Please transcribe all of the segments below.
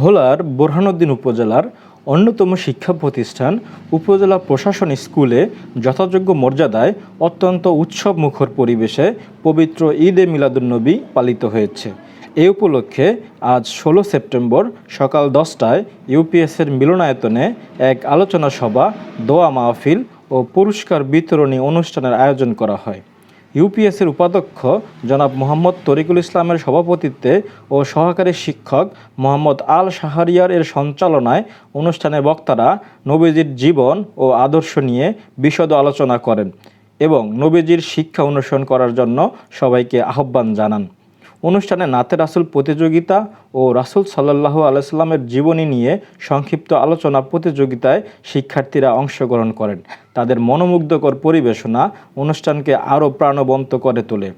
ভোলার বোরহানুদ্দিন উপজেলার অন্যতম শিক্ষা প্রতিষ্ঠান উপজেলা প্রশাসন স্কুলে যথাযোগ্য মর্যাদায় অত্যন্ত উৎসব মুখর পরিবেশে পবিত্র ঈদে মিলাদুন্নবী পালিত হয়েছে। এই উপলক্ষে আজ ষোলো সেপ্টেম্বর সকাল দশটায় ইউপিএসের মিলনায়তনে এক আলোচনা সভা, দোয়া মাহফিল ও পুরস্কার বিতরণী অনুষ্ঠানের আয়োজন করা হয়। ইউপিএসের উপাধ্যক্ষ জনাব মোহাম্মদ তরিকুল ইসলামের সভাপতিত্বে ও সহকারী শিক্ষক মোহাম্মদ আল শাহরিয়ার এর সঞ্চালনায় অনুষ্ঠানে বক্তারা নবীজির জীবন ও আদর্শ নিয়ে বিশদ আলোচনা করেন এবং নবীজির শিক্ষা অনুসরণ করার জন্য সবাইকে আহ্বান জানান। অনুষ্ঠানে নাতে রাসুল প্রতিযোগিতা ও রাসুল সাল্লাহ আলাইস্লামের জীবনী নিয়ে সংক্ষিপ্ত আলোচনা প্রতিযোগিতায় শিক্ষার্থীরা অংশগ্রহণ করেন। তাদের মনোমুগ্ধকর পরিবেশনা অনুষ্ঠানকে আরও প্রাণবন্ত করে তোলে।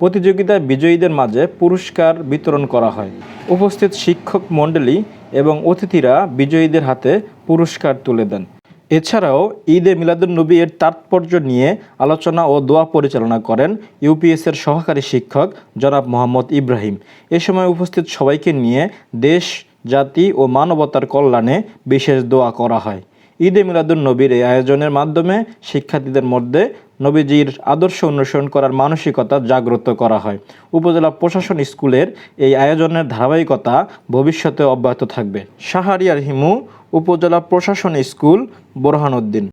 প্রতিযোগিতায় বিজয়ীদের মাঝে পুরস্কার বিতরণ করা হয়। উপস্থিত শিক্ষক মণ্ডলী এবং অতিথিরা বিজয়ীদের হাতে পুরস্কার তুলে দেন। এছাড়াও ঈদে মিলাদুন্নবী এর তাৎপর্য নিয়ে আলোচনা ও দোয়া পরিচালনা করেন ইউপিএসের সহকারী শিক্ষক জনাব মোহাম্মদ ইব্রাহিম। এ সময় উপস্থিত সবাইকে নিয়ে দেশ, জাতি ও মানবতার কল্যাণে বিশেষ দোয়া করা হয়। ঈদে মিলাদুন্নবীর এই আয়োজনের মাধ্যমে শিক্ষার্থীদের মধ্যে নবীজির আদর্শ অনুসরণ করার মানসিকতা জাগ্রত করা হয়। উপজেলা প্রশাসন স্কুলের এই আয়োজনের ধারাবাহিকতা ভবিষ্যতে অব্যাহত থাকবে। শাহরিয়ার হিমু উপজেলা প্রশাসন স্কুল বোরহানুদ্দিন।